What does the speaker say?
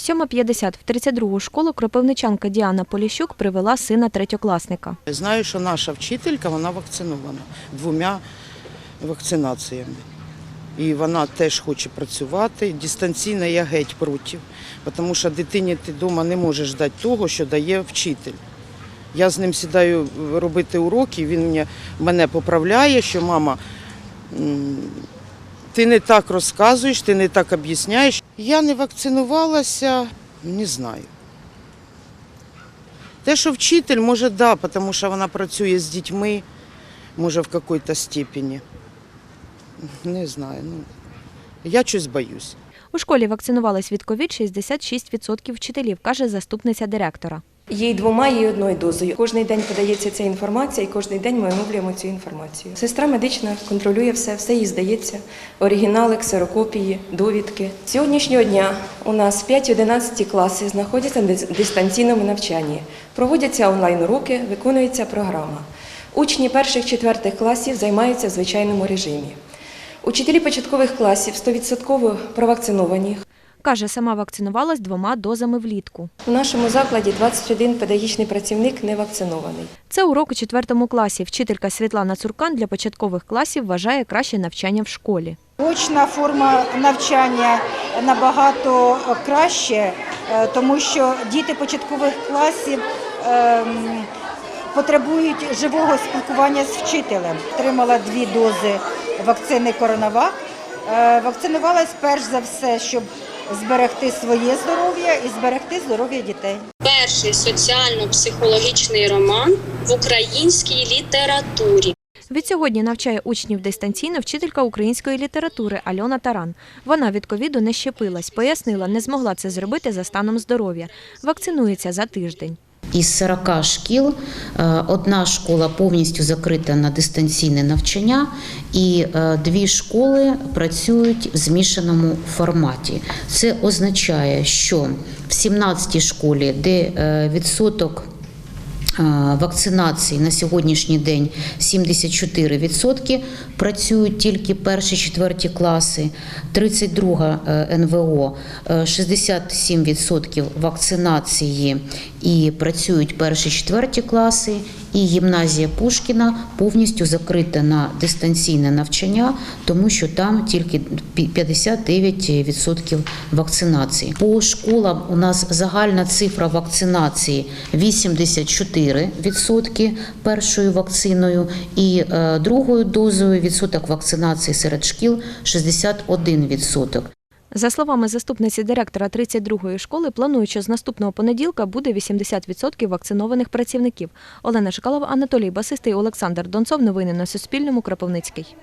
7.50 в 32-гу школу кропивничанка Діана Поліщук привела сина третьокласника. Знаю, що наша вчителька вона вакцинована двома вакцинаціями. І вона теж хоче працювати. Дистанційно я геть проти, тому що дитині ти вдома не можеш дати того, що дає вчитель. Я з ним сідаю робити уроки, він мене, поправляє, що мама, ти не так розказуєш, ти не так об'ясняєш. Я не вакцинувалася, не знаю. Те, що вчитель, може, да, тому що вона працює з дітьми, може, в якійсь степені. Не знаю. Ну, я щось боюсь. У школі вакцинувались від ковід 66% вчителів, каже заступниця директора. Їй двома, їй одною дозою. Кожний день подається ця інформація, і кожен день ми оновлюємо цю інформацію. Сестра медична контролює все, все їй здається. Оригінали, ксерокопії, довідки. З Сьогоднішнього дня у нас 5-11 класи знаходяться на дистанційному навчанні. Проводяться онлайн-уроки, виконується програма. Учні перших-четвертих класів займаються в звичайному режимі. Учителі початкових класів 100% провакциновані. Каже, сама вакцинувалась двома дозами влітку. У нашому закладі 21 педагогічний працівник не вакцинований. Це урок у четвертому класі. Вчителька Світлана Цуркан для початкових класів вважає краще навчання в школі. Очна форма навчання набагато краще, е, тому що діти початкових класів ем, потребують живого спілкування з вчителем. Отримала дві дози вакцини Коронавак. Е, Вакцинувалась перш за все, щоб зберегти своє здоров'я і зберегти здоров'я дітей. перший соціально-психологічний роман в українській літературі. Відсьогодні навчає учнів дистанційно вчителька української літератури Альона Таран. Вона від ковіду не щепилась. Пояснила, не змогла це зробити за станом здоров'я. Вакцинується за тиждень. Із 40 шкіл е, одна школа повністю закрита на дистанційне навчання, і е, дві школи працюють в змішаному форматі. Це означає, що в 17 школі, де е, відсоток вакцинації на сьогоднішній день 74%, працюють тільки перші четверті класи, 32 е, НВО е, 67% вакцинації. І працюють перші четверті класи, і гімназія Пушкіна повністю закрита на дистанційне навчання, тому що там тільки пі- 59% вакцинації. По школам у нас загальна цифра вакцинації 84% першою вакциною і е, другою дозою відсоток вакцинації серед шкіл 61%. За словами заступниці директора 32-ї школи, планують, що з наступного понеділка буде 80% вакцинованих працівників. Олена Шикалова, Анатолій Басистий, Олександр Донцов. Новини на Суспільному. Кропивницький.